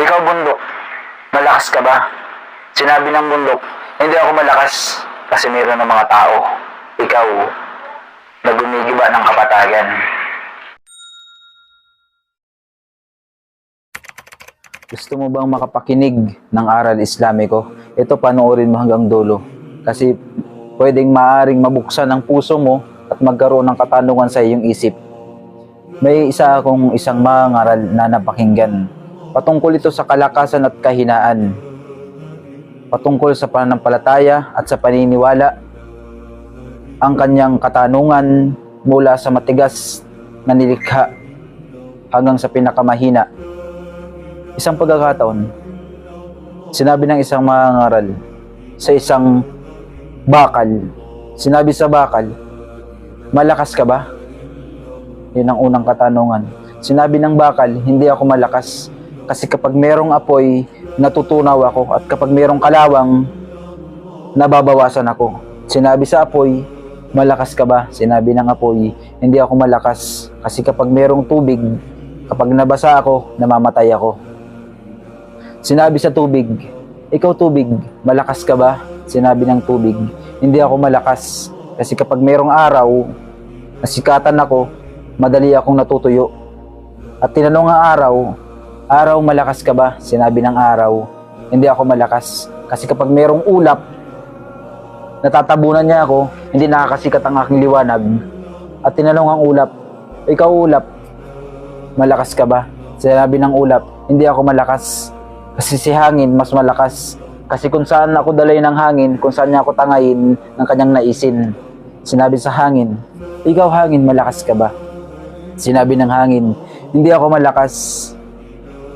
Ikaw, bundok, malakas ka ba? Sinabi ng bundok, hindi ako malakas kasi meron ng mga tao. Ikaw, na gumigiba ng kapatagan. Gusto mo bang makapakinig ng aral Islamiko? Ito panoorin mo hanggang dulo. Kasi pwedeng maaring mabuksan ang puso mo at magkaroon ng katanungan sa iyong isip. May isa akong isang mangaral na napakinggan. Patungkol ito sa kalakasan at kahinaan. Patungkol sa pananampalataya at sa paniniwala. Ang kanyang katanungan mula sa matigas na nilikha hanggang sa pinakamahina. Isang pagkakataon, sinabi ng isang mangaral sa isang bakal. Sinabi sa bakal, malakas ka ba? Yun ang unang katanungan. Sinabi ng bakal, hindi ako malakas. Kasi kapag merong apoy, natutunaw ako. At kapag merong kalawang, nababawasan ako. Sinabi sa apoy, malakas ka ba? Sinabi ng apoy, hindi ako malakas. Kasi kapag merong tubig, kapag nabasa ako, namamatay ako. Sinabi sa tubig, ikaw tubig, malakas ka ba? Sinabi ng tubig, hindi ako malakas. Kasi kapag merong araw, nasikatan ako, madali akong natutuyo. At tinanong ang araw, araw malakas ka ba? Sinabi ng araw, hindi ako malakas. Kasi kapag merong ulap, natatabunan niya ako, hindi nakakasikat ang aking liwanag. At tinanong ang ulap, ikaw ulap, malakas ka ba? Sinabi ng ulap, hindi ako malakas. Kasi si hangin mas malakas. Kasi kung saan ako dalay ng hangin, kung saan niya ako tangayin ng kanyang naisin. Sinabi sa hangin, ikaw hangin, malakas ka ba? Sinabi ng hangin, hindi ako malakas.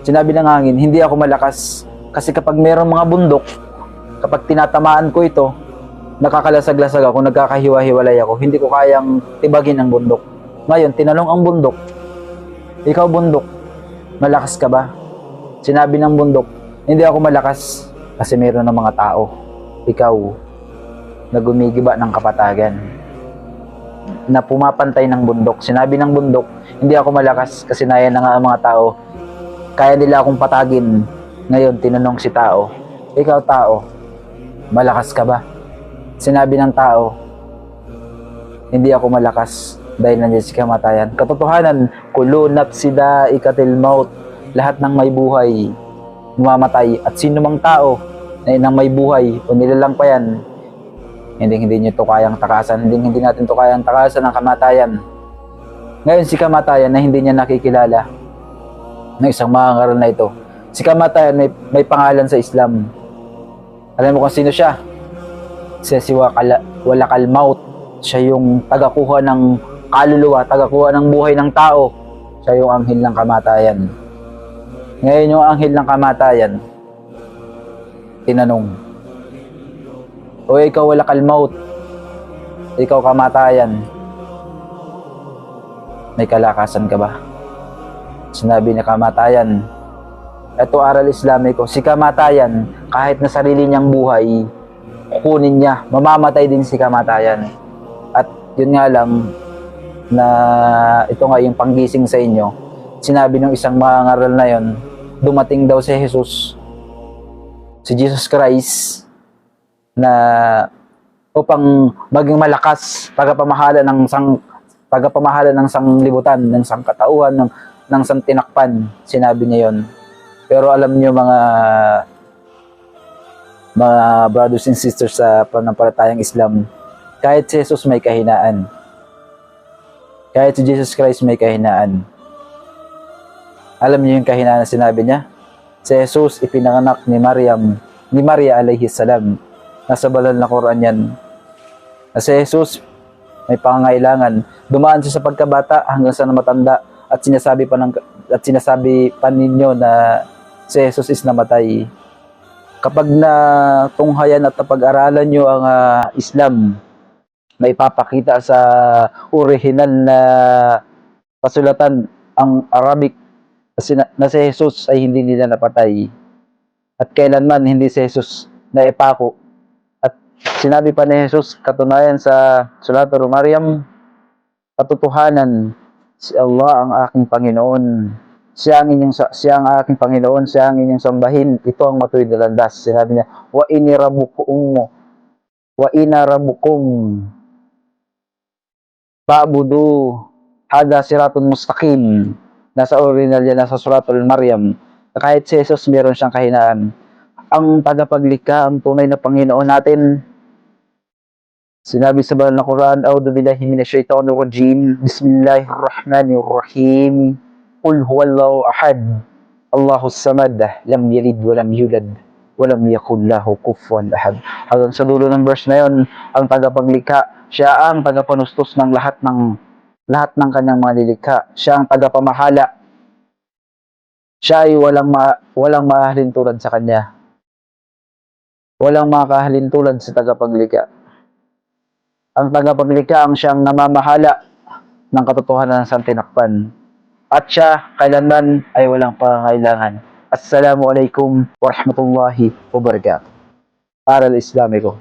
Sinabi ng hangin, hindi ako malakas. Kasi kapag mayroong mga bundok, kapag tinatamaan ko ito, nakakalasag-lasag ako, nagkakahiwa-hiwalay ako, hindi ko kayang tibagin ang bundok. Ngayon, tinanong ang bundok, ikaw bundok, malakas ka ba? Sinabi ng bundok, hindi ako malakas kasi mayroon ng mga tao. Ikaw, na gumigiba ng kapatagan. Na pumapantay ng bundok. Sinabi ng bundok, hindi ako malakas kasi naya na nga ang mga tao. Kaya nila akong patagin. Ngayon, tinanong si tao, ikaw tao, malakas ka ba? Sinabi ng tao, hindi ako malakas dahil nandiyan si kamatayan. Katotohanan, kulo napsida ikatil maut. Lahat ng may buhay, mamamatay. At sino mang tao na inang may buhay o nilalang pa yan, hindi hindi nyo to kayang takasan. Hindi hindi natin to kayang takasan ng kamatayan. Ngayon si kamatayan na hindi niya nakikilala ng isang mga na ito. Si kamatayan may, may pangalan sa Islam. Alam mo kung sino siya? Siya si Wakala, Walakal Maut. Siya yung tagakuha ng kaluluwa, tagakuha ng buhay ng tao. Siya yung anghel ng kamatayan. Ngayon yung anghel ng kamatayan, tinanong, O ikaw Walakal Maut, ikaw kamatayan, may kalakasan ka ba? Sinabi ni kamatayan, ito aral Islamiko, si kamatayan, kahit na sarili niyang buhay, kunin niya, mamamatay din si kamatayan. At yun nga lang, na ito nga yung panggising sa inyo, sinabi ng isang mangaral na yon, dumating daw si Jesus, si Jesus Christ, na upang maging malakas tagapamahala ng sang tagapamahala ng sanglibutan, ng sangkatauhan, ng ng santinakpan, sinabi niya yon. Pero alam niyo mga mga brothers and sisters sa pananampalatayang Islam, kahit si Jesus may kahinaan. Kahit si Jesus Christ may kahinaan. Alam niyo yung kahinaan na sinabi niya? Si Jesus ipinanganak ni Maryam, ni Maria alayhi salam. Nasa balal na Quran yan. Na si Jesus may pangangailangan. Dumaan siya sa pagkabata hanggang sa namatanda at sinasabi pa ng at sinasabi pa ninyo na si Jesus is namatay. Kapag na tunghayan at napag-aralan nyo ang ah, Islam, na ipapakita sa original na pasulatan ang Arabic na si Jesus ay hindi nila napatay. At kailanman hindi si Jesus na ipako. At sinabi pa ni Jesus, katunayan sa Sulatul Maryam, katotohanan, si Allah ang aking Panginoon siya ang inyong siya ang aking Panginoon, siya ang inyong sambahin. Ito ang matuwid na landas. Sinabi niya, wa inirabukum wa inarabukum Ba'budu hada siratun mustaqim. Nasa original yan, nasa suratul Maryam. Kahit si Jesus meron siyang kahinaan. Ang tagapaglikha, ang tunay na Panginoon natin, Sinabi sa banal na Quran, A'udhu billahi minasyaitanir rajim. Bismillahirrahmanirrahim. Qul huwallahu ahad. Allahu samad. Lam yalid wa lam yulad. Wa lam yakul lahu kufuwan ahad. Hanggang sa dulo ng verse na yon, ang tagapaglikha, siya ang tagapanustos ng lahat ng lahat ng kanyang mga nilikha. Siya ang tagapamahala. Siya ay walang ma, walang mahalin tulad sa kanya. Walang makahalin tulad sa tagapaglikha ang tagapaglikha ang siyang namamahala ng katotohanan sa tinakpan. At siya kailanman ay walang pangangailangan. Assalamualaikum warahmatullahi wabarakatuh. Aral Islamiko.